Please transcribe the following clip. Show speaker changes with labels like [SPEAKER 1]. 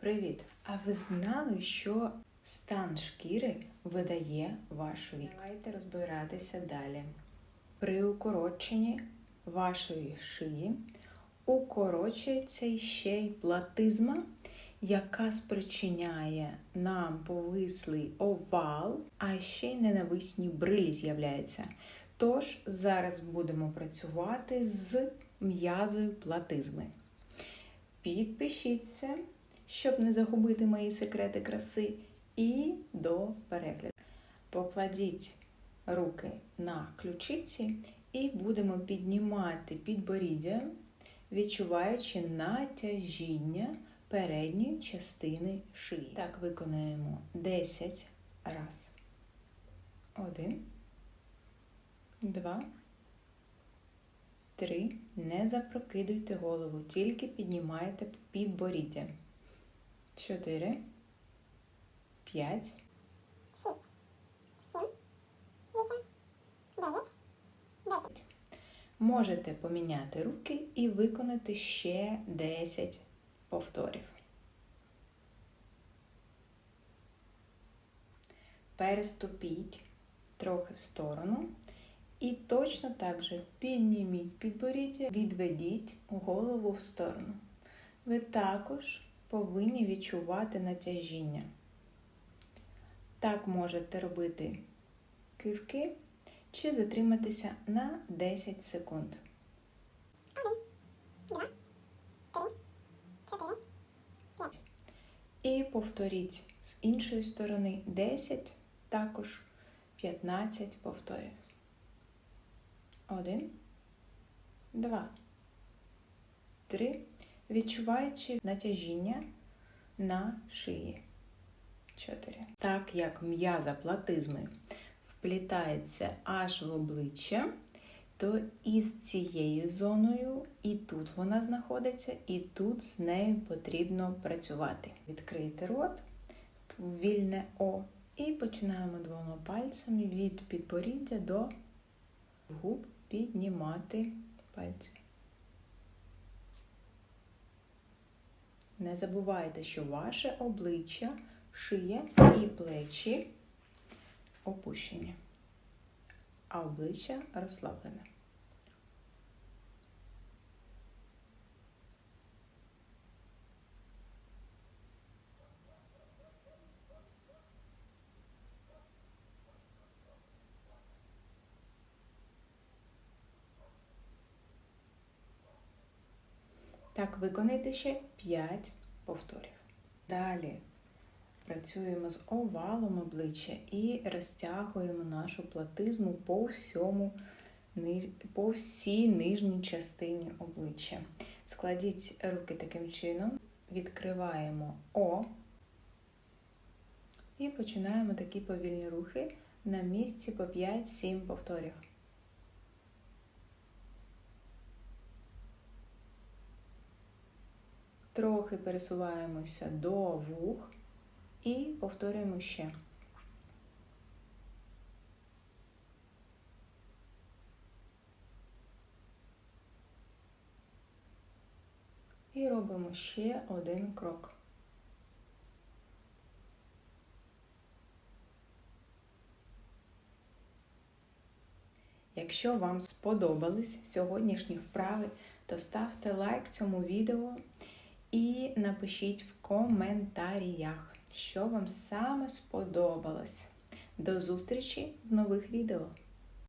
[SPEAKER 1] Привіт! А ви знали, що стан шкіри видає ваш вік? Давайте розбиратися далі. При укороченні вашої шиї укорочується ще й платизма, яка спричиняє нам повислий овал, а ще й ненависні брилі з'являються. Тож зараз будемо працювати з м'язою платизми. Підпишіться, щоб не загубити мої секрети краси, і до перегляду. Покладіть руки на ключиці і будемо піднімати підборіддя, відчуваючи натяжіння передньої частини шиї. Так, виконаємо 10 раз. Один, два. Три. Не запрокидуйте голову, тільки піднімайте підборіддя. Чотири. П'ять.
[SPEAKER 2] шість, сім, вісім, дев'ять, десять.
[SPEAKER 1] Можете поміняти руки і виконати ще 10 повторів. Переступіть трохи в сторону. І точно так же підніміть підборіддя, відведіть голову в сторону. Ви також повинні відчувати натяжіння. Так можете робити кивки чи затриматися на 10 секунд. І повторіть з іншої сторони 10, також 15 повторів. Один, два, три. Відчуваючи натяжіння на шиї. Чотири. Так як м'яза платизми вплітається аж в обличчя, то із цією зоною і тут вона знаходиться, і тут з нею потрібно працювати. Відкрийте рот, вільне О, і починаємо двома пальцями від підборіддя до губ піднімати пальці. Не забувайте, що ваше обличчя, шия і плечі опущені, а обличчя розслаблене. Так, виконайте ще 5 повторів. Далі працюємо з овалом обличчя і розтягуємо нашу платизму по всьому по всій нижній частині обличчя. Складіть руки таким чином, відкриваємо О і починаємо такі повільні рухи на місці по 5-7 повторів. Трохи пересуваємося до вух і повторюємо ще. І робимо ще один крок. Якщо вам сподобались сьогоднішні вправи, то ставте лайк цьому відео і напишіть в коментарях, що вам саме сподобалось. До зустрічі в нових відео!